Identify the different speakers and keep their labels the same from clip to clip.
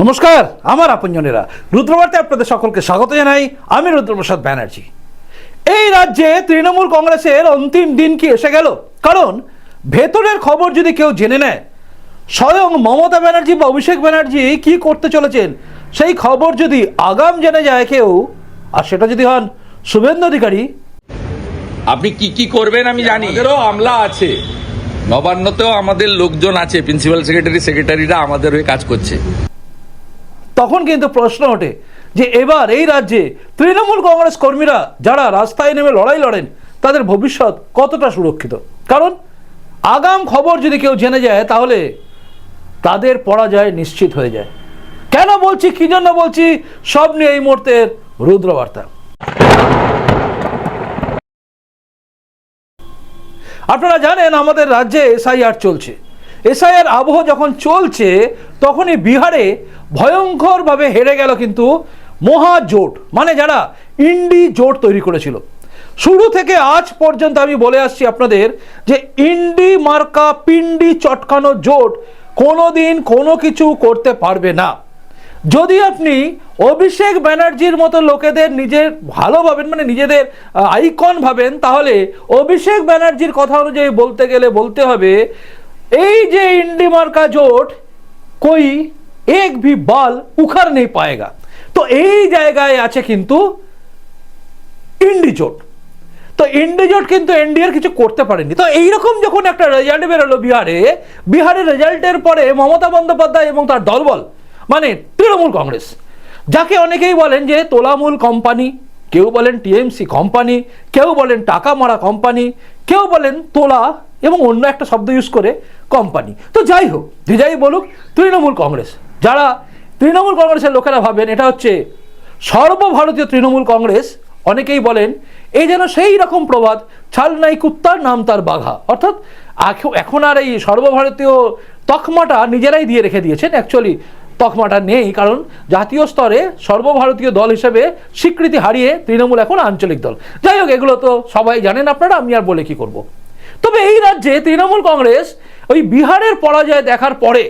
Speaker 1: নমস্কার আমার আপনজনেরা। রুদ্রবার্তায় আপনাদের সকলকে স্বাগত জানাই। আমি রুদ্রপ্রসাদ ব্যানার্জি। এই রাজ্যে তৃণমূল কংগ্রেসের অন্তিম দিন কি এসে গেল? কারণ ভেতরের খবর যদি কেউ জেনে নেয় স্বয়ং মমতা ব্যানার্জি বা অভিষেক ব্যানার্জি কি করতে চলেছেন সেই খবর যদি আগাম জেনে যায় কেউ আর সেটা যদি হন শুভেন্দু অধিকারী।
Speaker 2: আপনি কি কি করবেন আমি জানি। আমাদেরও আমলা আছে। নবান্নতেও আমাদের লোকজন আছে প্রিন্সিপাল সেক্রেটারি সেক্রেটারিরা আমাদের হয়ে কাজ করছে।
Speaker 1: তখন কিন্তু প্রশ্ন ওঠে যে এবার এই রাজ্যে তৃণমূল কংগ্রেস কর্মীরা যারা রাস্তায় নেমে লড়াই লড়েন, তাদের ভবিষ্যৎ কতটা সুরক্ষিত? কারণ আগাম খবর যদি কেউ জেনে যায়, তাহলে তাদের পরাজয় নিশ্চিত হয়ে যায়। কেন বলছি, কি জন্য বলছি? সব নিয়ে এই মুহূর্তের রুদ্রবার্তা। আপনারা জানেন আমাদের রাজ্যে এসআইআর চলছে। এসআইআর আবহ যখন চলছে, তখনই বিহারে ভয়ঙ্করভাবে হেরে গেল কিন্তু মহাজোট মানে যারা ইন্ডি জোট তৈরি করেছিল। শুরু থেকে আজ পর্যন্ত আমি বলে আসছি আপনাদের যে ইন্ডি মার্কা পিন্ডি চটকানো জোট কোনোদিন কোনো কিছু করতে পারবে না। যদি আপনি অভিষেক ব্যানার্জির মতো লোকেদের নিজের ভালো ভাবেন মানে নিজেদের আইকন ভাবেন, তাহলে অভিষেক ব্যানার্জির কথা অনুযায়ী বলতে গেলে বলতে হবে এই যে ইন্ডি মার্কা জোট, কই এক ভি বাল উখার নেই পায়েগা। তো এই জায়গায় আছে কিন্তু ইন্ডি জোট তো ইন্ডি জোট কিন্তু এনডিএর কিছু করতে পারেনি। তো এইরকম যখন একটা রেজাল্ট বেরোলো বিহারে, বিহারের রেজাল্টের পরে মমতা বন্দ্যোপাধ্যায় এবং তার দলবল মানে তৃণমূল কংগ্রেস, যাকে অনেকেই বলেন যে তোলামূল কোম্পানি কেউ বলেন টিএমসি কোম্পানি কেউ বলেন টাকা মারা কোম্পানি কেউ বলেন তোলা এবং অন্য একটা শব্দ ইউজ করে কোম্পানি তো যাই হোক যে যাই বলুক, তৃণমূল কংগ্রেস। যারা তৃণমূল কংগ্রেসের লোকেরা ভাবেন, এটা হচ্ছে সর্বভারতীয় তৃণমূল কংগ্রেস, অনেকেই বলেন, এই যেন সেই রকম প্রবাদ, ছাল নাই কুত্তার, নাম তার বাঘা। অর্থাৎ এখন আর এই সর্বভারতীয় তকমাটা নিজেরাই দিয়ে রেখে দিয়েছেন। অ্যাকচুয়ালি তকমাটা নেই, কারণ জাতীয় স্তরে সর্বভারতীয় দল হিসেবে স্বীকৃতি হারিয়ে তৃণমূল এখন আঞ্চলিক দল। যাই হোক, এগুলো তো সবাই জানেন আপনারা, আমি আর বলে কি করব? তবে এই রাজ্যে তৃণমূল কংগ্রেস ওই বিহারের পরাজয় দেখার পরে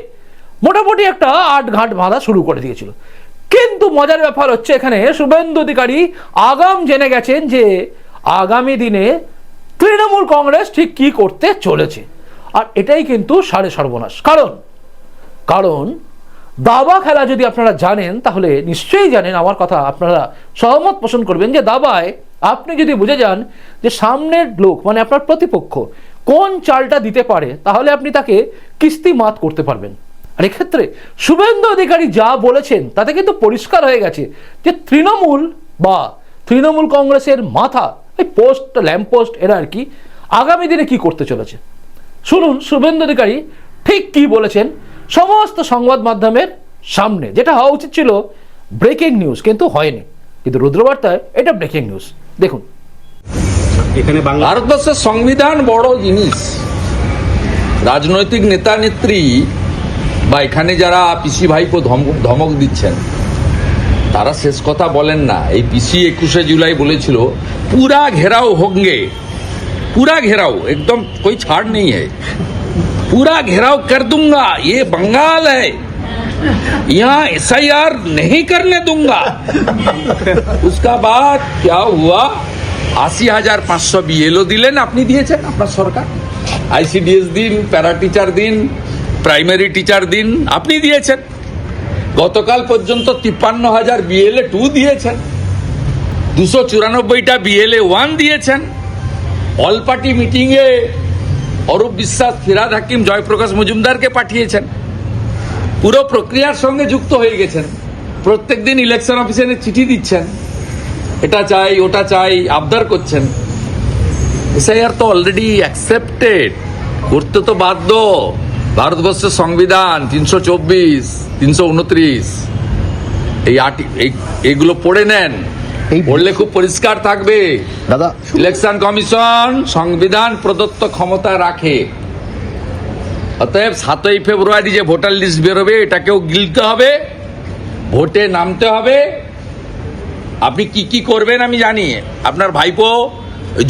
Speaker 1: মোটামুটি একটা আট ঘাট বাঁধা শুরু করে দিয়েছিল। কিন্তু মজার ব্যাপার হচ্ছে এখানে শুভেন্দু অধিকারী আগাম জেনে গেছেন যে আগামী দিনে তৃণমূল কংগ্রেস ঠিক কি করতে চলেছে। আর এটাই কিন্তু সাড়ে সর্বনাশ। কারণ কারণ দাবা খেলা যদি আপনারা জানেন, তাহলে নিশ্চয়ই জানেন, আমার কথা আপনারা সহমত পোষণ করবেন যে দাবায় আপনি যদি বুঝে যান যে সামনের লোক মানে আপনার প্রতিপক্ষ কোন চালটা দিতে পারে, তাহলে আপনি তাকে কিস্তি মাত করতে পারবেন। আর এক্ষেত্রে শুভেন্দু অধিকারী যা বলেছেন, তাতে কিন্তু পরিষ্কার হয়ে গেছে যে তৃণমূল বা তৃণমূল কংগ্রেসের মাথা, এই পোস্ট, ল্যাম্প পোস্ট, এরা আর কি আগামী দিনে কি করতে চলেছে। শুনুন, শুভেন্দু অধিকারী ঠিক কি বলেছেন সমস্ত সংবাদ মাধ্যমের সামনে, যেটা হওয়া উচিত ছিল ব্রেকিং নিউজ, কিন্তু হয়নি। কিন্তু রুদ্রবার্তায় এটা ব্রেকিং নিউজ। দেখুন।
Speaker 3: এখানে বাংলা
Speaker 2: ভারতবর্ষের সংবিধান বড় জিনিস রাজনৈতিক নেতা নেত্রী বা এখানে যারা পিসি ভাইপো ধমক ধমক দিচ্ছেন তারা শেষ কথা বলেন না এই পিসি একুশে জুলাই বলেছিল পুরা ঘেরাও হোঙ্গে पूरा घेराव एकदम कोई छाड़ नहीं है पूरा घेराव कर दूंगा ये बंगाल है यहाँ एस नहीं करने दूंगा उसका बाद क्या हुआ আশি হাজার পাঁচশো বিএলও দিলেন, আপনি দিয়েছেন, আপনার সরকার। আইসিডিএস দিন প্যারা টিচার দিন প্রাইমারি টিচার দিন, আপনি দিয়েছেন। গতকাল পর্যন্ত তিপ্পান্ন হাজার বিএলএ টু দিয়েছেন। দুশো চুরানব্বইটা বিএলএ ওয়ান দিয়েছেন। অল পার্টি মিটিংয়ে অরূপ বিশ্বাস, ফিরাদ হাকিম, জয়প্রকাশ মজুমদারকে পাঠিয়েছেন। পুরো প্রক্রিয়ার সঙ্গে যুক্ত হয়ে গেছেন। প্রত্যেকদিন ইলেকশন অফিসে চিঠি দিচ্ছেন। এটা চাই ওটা চাই আবদার করছেন। এসআইআর তো অলরেডি অ্যাকসেপ্টেড করতে তো বাধ্য। ভারতবর্ষের সংবিধান তিনশো চব্বিশ তিনশো উনত্রিশ। এই আর্টি এই এগুলো পড়ে নেন। পড়লে খুব পরিষ্কার থাকবে।
Speaker 4: দাদা
Speaker 2: ইলেকশন কমিশন সংবিধান প্রদত্ত ক্ষমতা রাখে। অতএব সাতই ফেব্রুয়ারি যে ভোটার লিস্ট বেরোবে এটাকেও গিলতে হবে। ভোটে নামতে হবে। আপনি কি কি করবেন আমি জানি। আপনার ভাইপো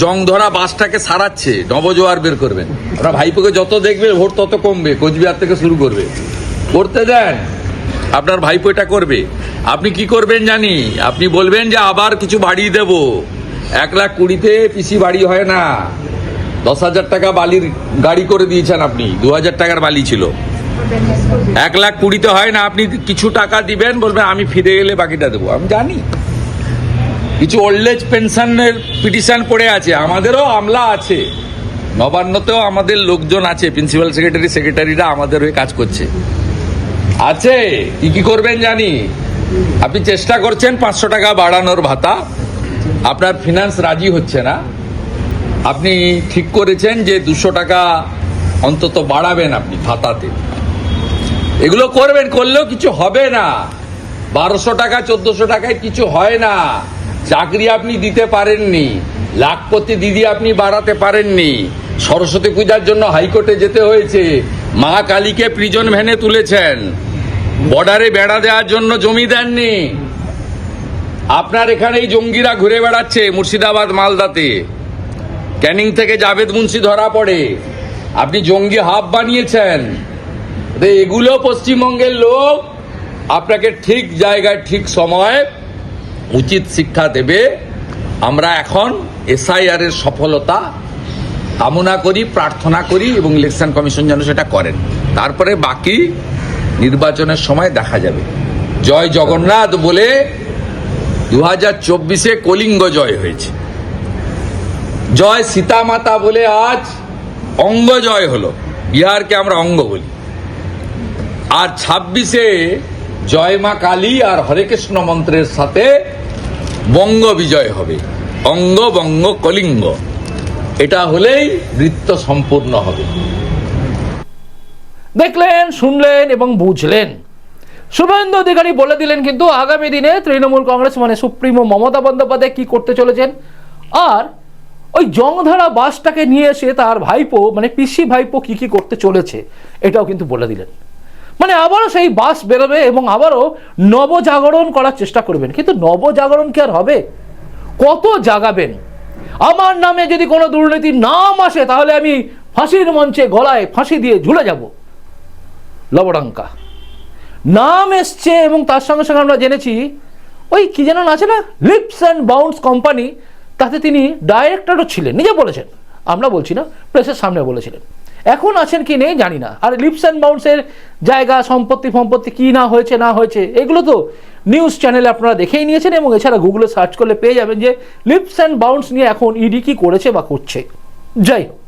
Speaker 2: জং ধরা বাসটাকে সারাচ্ছে, নবজোয়ার বের করবেন। আপনার ভাইপোকে যত দেখবে, ভোট তত কমবে, কোচবিহার থেকে শুরু করবে। করতে দেন, আপনার ভাইপো এটা করবে। আপনি কি করবেন জানি, আপনি বলবেন যে আবার কিছু বাড়িয়ে দেব। এক লাখ কুড়িতে পিসি বাড়ি হয় না। দশ হাজার টাকা বালির গাড়ি করে দিয়েছেন আপনি, দু হাজার টাকার বালি ছিল। এক লাখ কুড়িতে হয় না, আপনি কিছু টাকা দিবেন, বলবেন আমি ফিরে এলে বাকিটা দেবো। আমি জানি। কিছু ওল্ড এজ পেনশনের পিটিশন পড়ে আছে, আমাদেরও আমলা আছে। নবান্নতেও আমাদের লোকজন আছে প্রিন্সিপাল সেক্রেটারি সেক্রেটারিরা আমাদের হয়ে কাজ করছে। আছে, কি কি করবেন জানি? আপনি চেষ্টা করছেন পাঁচশো টাকা বাড়ানোর ভাতা, আপনার ফিনান্স রাজি হচ্ছে না। আপনি ঠিক করেছেন যে দুশো টাকা অন্তত বাড়াবেন আপনি ভাতাতে। এগুলো করবেন, করলেও কিছু হবে না। বারোশো টাকা, চোদ্দশো টাকায় কিছু হয় না। চাকরি আপনি দিতে পারেননি, লাখপতি দিদি আপনি বাড়াতে পারেননি, সরস্বতী পূজার জন্য হাইকোর্টে যেতে হয়েছে, মা কালীকে প্রিজন ভ্যানে তুলেছেন বর্ডারে বেড়া দেওয়ার জন্য জমি দেননি। আপনার এখানে এই জঙ্গিরা ঘুরে বেড়াচ্ছে মুর্শিদাবাদ মালদাতে। ক্যানিং থেকে জাভেদ মুন্সি ধরা পড়ে। আপনি জঙ্গি হাব বানিয়েছেন। এগুলো পশ্চিমবঙ্গের লোক, আপনাকে ঠিক জায়গায়, ঠিক সময় উচিত শিক্ষা দেবে। আমরা এখন এসআইআর এর সফলতা কামনা করি, প্রার্থনা করি এবং ইলেকশন কমিশন যেন সেটা করেন। তারপরে বাকি নির্বাচনের সময় দেখা যাবে। জয় জগন্নাথ বলে দু হাজার চব্বিশে কলিঙ্গ জয় হয়েছে। জয় সীতামাতা বলে আজ অঙ্গ জয় হলো। বিহারকে আমরা অঙ্গ বলি। আর ছাব্বিশে জয় মা কালী আর হরে কৃষ্ণ মন্ত্রের সাথে বঙ্গ বিজয় হবে। অঙ্গ, বঙ্গ, কলিঙ্গ। এটা হলেই নৃত্য সম্পূর্ণ হবে।
Speaker 1: দেখলেন, শুনলেন এবং বুঝলেন। শুভেন্দু অধিকারী বলে দিলেন কিন্তু আগামী দিনে তৃণমূল কংগ্রেস মানে সুপ্রিমো মমতা বন্দ্যোপাধ্যায় কি করতে চলেছেন? আর ওই জংধারা বাসটাকে নিয়ে এসে তার ভাইপো মানে পিসি ভাইপো কি কি করতে চলেছে, এটাও কিন্তু বলে দিলেন। মানে আবারও সেই বাস বেরোবে এবং আবারও নবজাগরণ করার চেষ্টা করবেন। কিন্তু নবজাগরণ কি আর হবে? কত জাগাবেন? আমার নামে যদি কোনো দুর্নীতির নাম আসে, তাহলে আমি ফাঁসির মঞ্চে গলায় ফাঁসি দিয়ে ঝুলে যাব। লবডাঙ্কা। নাম এসছে এবং তার সঙ্গে সঙ্গে আমরা জেনেছি, ওই কি যেন আছে না? লিপস অ্যান্ড বাউন্স কোম্পানি, তাতে তিনি ডাইরেক্টরও ছিলেন। নিজে বলেছেন। আমরা বলছি না প্রেসের সামনে বলেছিলেন। এখন আছেন কি নেই জানি না। আর লিপস অ্যান্ড বাউন্সের জায়গা, সম্পত্তি, ফম্পত্তি কি না হয়েছে না হয়েছে, এগুলো তো নিউজ চ্যানেলে আপনারা দেখেই নিয়েছেন এবং এছাড়া গুগলে সার্চ করলে পেয়ে যাবেন যে লিপস অ্যান্ড বাউন্স নিয়ে এখন ইডি কি করেছে বা করছে। যাই হোক।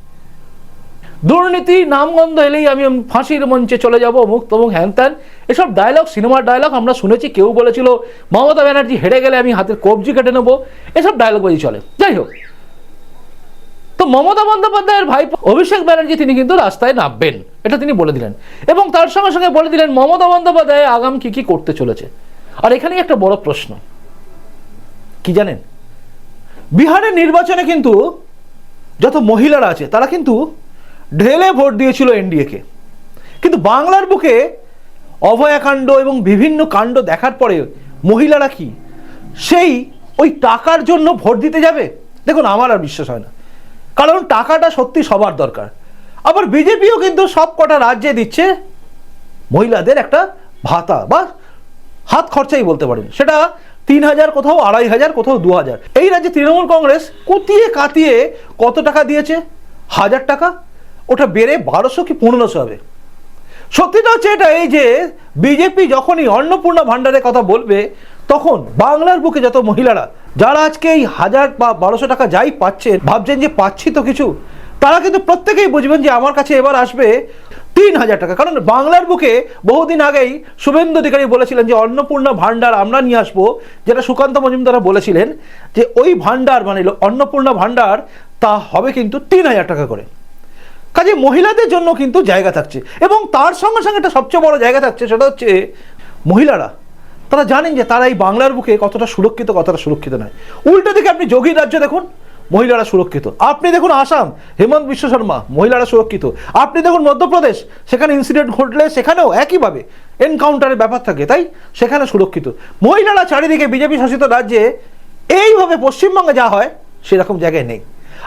Speaker 1: দুর্নীতি, নামগন্ধ এলেই আমি ফাঁসির মঞ্চে চলে যাব মুখ তমুক হ্যান ত্যান এসব ডায়লগ সিনেমার ডায়লগ আমরা শুনেছি, কেউ বলেছিল, মমতা ব্যানার্জি হেরে গেলে আমি হাতের কবজি কেটে নেব। এসব ডায়লগ বাজি চলে। যাই হোক। তো মমতা বন্দ্যোপাধ্যায়ের ভাই অভিষেক ব্যানার্জি তিনি কিন্তু রাস্তায় নামবেন, এটা তিনি বলে দিলেন। এবং তার সঙ্গে সঙ্গে বলে দিলেন, মমতা বন্দ্যোপাধ্যায় আগাম কি কি করতে চলেছে। আর এখানেই একটা বড় প্রশ্ন। কি জানেন? বিহারের নির্বাচনে কিন্তু যত মহিলারা আছে, তারা কিন্তু ঢেলে ভোট দিয়েছিল এনডিএকে। কিন্তু বাংলার বুকে অভয়াকাণ্ড এবং বিভিন্ন কাণ্ড দেখার পরে মহিলারা কি, সেই ওই টাকার জন্য ভোট দিতে যাবে? দেখুন, আমার আর বিশ্বাস হয় না। কারণ টাকাটা সত্যি সবার দরকার। আবার বিজেপিও কিন্তু সব কটা রাজ্যে দিচ্ছে মহিলাদের একটা ভাতা বা হাত খরচাই বলতে পারেন। সেটা তিন হাজার কোথাও, আড়াই হাজার কোথাও, দু হাজার। এই রাজ্যে তৃণমূল কংগ্রেস কুতিয়ে কাতিয়ে কত টাকা দিয়েছে? হাজার টাকা? ওটা বেড়ে বারোশো কি পনেরোশো হবে? সত্যিটা হচ্ছে এটা এই যে বিজেপি যখনই অন্নপূর্ণা ভাণ্ডারের কথা বলবে, তখন বাংলার বুকে যত মহিলারা যারা আজকে এই হাজার বা বারোশো টাকা যাই পাচ্ছেন, ভাবছেন যে পাচ্ছি তো কিছু, তারা কিন্তু প্রত্যেকেই বুঝবেন যে আমার কাছে এবার আসবে তিন হাজার টাকা। কারণ বাংলার বুকে বহুদিন আগেই শুভেন্দু অধিকারী বলেছিলেন যে অন্নপূর্ণা ভাণ্ডার আমরা নিয়ে আসব, যেটা সুকান্ত মজুমদার বলেছিলেন যে ওই ভাণ্ডার মানে অন্নপূর্ণা ভাণ্ডার, তা হবে কিন্তু তিন হাজার টাকা করে। কাজে মহিলাদের জন্য কিন্তু জায়গা থাকছে, এবং তার সঙ্গে সঙ্গে একটা সবচেয়ে বড় জায়গা থাকছে, সেটা হচ্ছে মহিলারা। তারা জানেন যে তারা এই বাংলার বুকে কতটা সুরক্ষিত কতটা সুরক্ষিত নয়। উল্টো দিকে আপনি যোগীর রাজ্য দেখুন, মহিলারা সুরক্ষিত। আপনি দেখুন আসাম, হেমন্ত বিশ্ব শর্মা, মহিলারা সুরক্ষিত। আপনি দেখুন মধ্যপ্রদেশ, সেখানে ইনসিডেন্ট ঘটলে সেখানেও একইভাবে এনকাউন্টারের ব্যাপার থাকে, তাই? সেখানে সুরক্ষিত। মহিলারা চারিদিকে বিজেপি শাসিত রাজ্যে এইভাবে পশ্চিমবঙ্গে যা হয়, সেরকম জায়গায় নেই।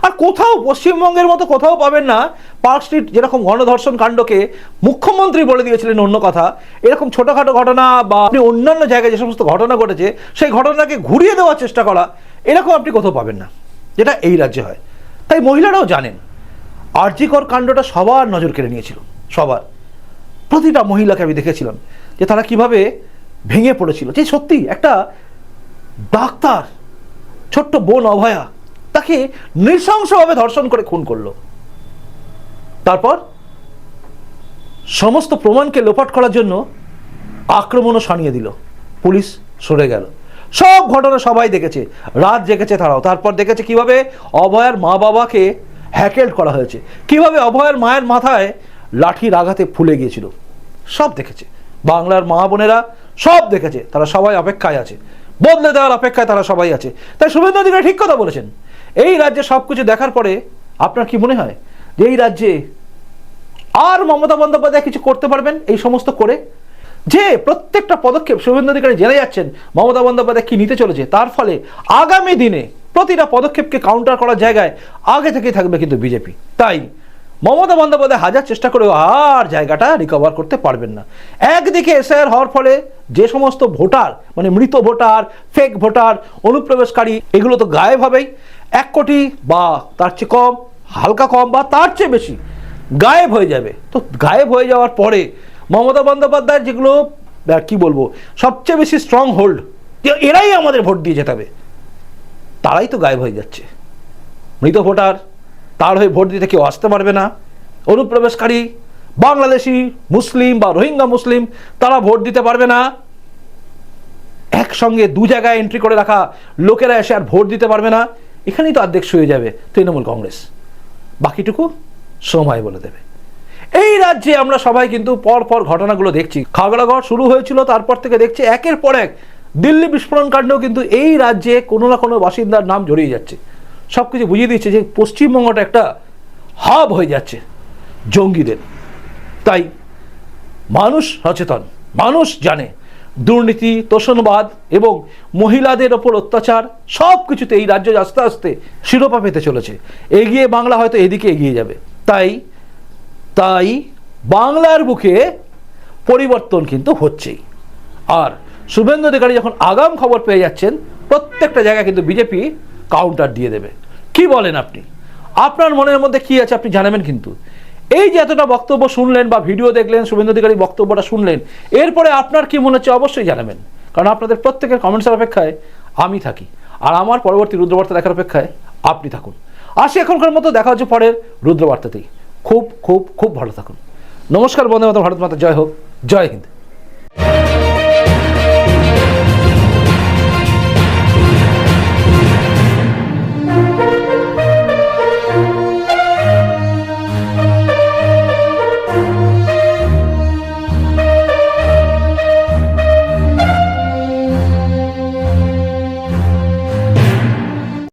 Speaker 1: আর কোথাও পশ্চিমবঙ্গের মতো কোথাও পাবেন না পার্ক স্ট্রিট যেরকম গণধর্ষণ কাণ্ডকে মুখ্যমন্ত্রী বলে দিয়েছিলেন অন্য কথা, এরকম ছোটোখাটো ঘটনা বা আপনি অন্যান্য জায়গায় যে সমস্ত ঘটনা ঘটেছে, সেই ঘটনাকে ঘুরিয়ে দেওয়ার চেষ্টা করা, এরকম আপনি কোথাও পাবেন না, যেটা এই রাজ্যে হয়। তাই মহিলারাও জানেন আর্যিকর কাণ্ডটা সবার নজর কেড়ে নিয়েছিল, সবার। প্রতিটা মহিলাকে আমি দেখেছিলাম, যে তারা কীভাবে ভেঙে পড়েছিল। যে সত্যি একটা ডাক্তার, ছোট্ট বোন অভয়া তাকে নৃশংসভাবে ধর্ষণ করে খুন করল। তারপর সমস্ত প্রমাণকে লোপাট করার জন্য আক্রমণও সানিয়ে দিল। পুলিশ সরে গেল। সব ঘটনা সবাই দেখেছে। রাত জেগেছে তারাও। তারপর দেখেছে কীভাবে অভয়ার মা বাবাকে হ্যাকেল্ড করা হয়েছে। কীভাবে অভয়ার মায়ের মাথায় লাঠির আঘাতে ফুলে গিয়েছিল। সব দেখেছে। বাংলার মা বোনেরা সব দেখেছে। তারা সবাই অপেক্ষায় আছে। বদলে দেওয়ার অপেক্ষায় তারা সবাই আছে। তাই শুভেন্দু অধিকারী ঠিক কথা বলেছেন। এই রাজ্যে সব কিছু দেখার পরে আপনার কি মনে হয় যে এই রাজ্যে আর মমতা বন্দ্যোপাধ্যায় কিছু করতে পারবেন এই সমস্ত করে? যে প্রত্যেকটা পদক্ষেপ শুভেন্দু অধিকারী জেনে যাচ্ছেন, মমতা বন্দ্যোপাধ্যায় কি নিতে চলেছে? তার ফলে আগামী দিনে প্রতিটা পদক্ষেপকে কাউন্টার করার জায়গায় আগে থেকেই থাকবে কিন্তু বিজেপি। তাই মমতা বন্দ্যোপাধ্যায় হাজার চেষ্টা করেও আর জায়গাটা রিকভার করতে পারবেন না। একদিকে এসআইআর হওয়ার ফলে যে সমস্ত ভোটার মানে মৃত ভোটার ফেক ভোটার, অনুপ্রবেশকারী, এগুলো তো গায়েব হবেই। এক কোটি বা তার চেয়ে কম, হালকা কম বা তার চেয়ে বেশি গায়েব হয়ে যাবে। তো গায়েব হয়ে যাওয়ার পরে মমতা বন্দ্যোপাধ্যায়ের যেগুলো কি বলব, সবচেয়ে বেশি স্ট্রং হোল্ড এরাই আমাদের ভোট দিয়ে যেতাবে তারাই তো গায়েব হয়ে যাচ্ছে। মৃত ভোটার, তার হয়ে ভোট দিতে কেউ আসতে পারবে না। অনুপ্রবেশকারী, বাংলাদেশি, মুসলিম বা রোহিঙ্গা মুসলিম, তারা ভোট দিতে পারবে না। একসঙ্গে দু জায়গায় এন্ট্রি করে রাখা লোকেরা এসে আর ভোট দিতে পারবে না। এখানেই তো অর্ধেক শুয়ে যাবে তৃণমূল কংগ্রেস। বাকিটুকু সময় বলে দেবে। এই রাজ্যে আমরা সবাই কিন্তু পর পর ঘটনাগুলো দেখছি। খাগড়াগড় শুরু হয়েছিল, তারপর থেকে দেখছি একের পর এক দিল্লি বিস্ফোরণ কাণ্ডেও কিন্তু এই রাজ্যে কোনো না কোনো বাসিন্দার নাম জড়িয়ে যাচ্ছে। সব কিছু বুঝিয়ে দিচ্ছে যে পশ্চিমবঙ্গটা একটা হাব হয়ে যাচ্ছে জঙ্গিদের। তাই মানুষ সচেতন, মানুষ জানে দুর্নীতি, তোষণবাদ এবং মহিলাদের ওপর অত্যাচার সব কিছুতে এই রাজ্য আস্তে আস্তে শিরোপা পেতে চলেছে। এগিয়ে বাংলা হয়তো এদিকে এগিয়ে যাবে। তাই তাই বাংলার বুকে পরিবর্তন কিন্তু হচ্ছেই। আর শুভেন্দু অধিকারী যখন আগাম খবর পেয়ে যাচ্ছেন, প্রত্যেকটা জায়গায় কিন্তু বিজেপি কাউন্টার দিয়ে দেবে। কি বলেন আপনি? আপনার মনের মধ্যে কি আছে আপনি জানাবেন কিন্তু? এই যে এতটা বক্তব্য শুনলেন বা ভিডিও দেখলেন, শুভেন্দু অধিকারী বক্তব্যটা শুনলেন, এরপরে আপনার কি মনে হচ্ছে অবশ্যই জানাবেন। কারণ আপনাদের প্রত্যেকের কমেন্টসের অপেক্ষায় আমি থাকি। আর আমার পরবর্তী রুদ্রবার্তা দেখার অপেক্ষায় আপনি থাকুন। আসি এখনকার মতো, দেখা হচ্ছে পরের রুদ্রবার্তাতেই। খুব খুব খুব ভালো থাকুন। নমস্কার বন্ধু মাতা ভারত মাতা, জয় হোক। জয় হিন্দ।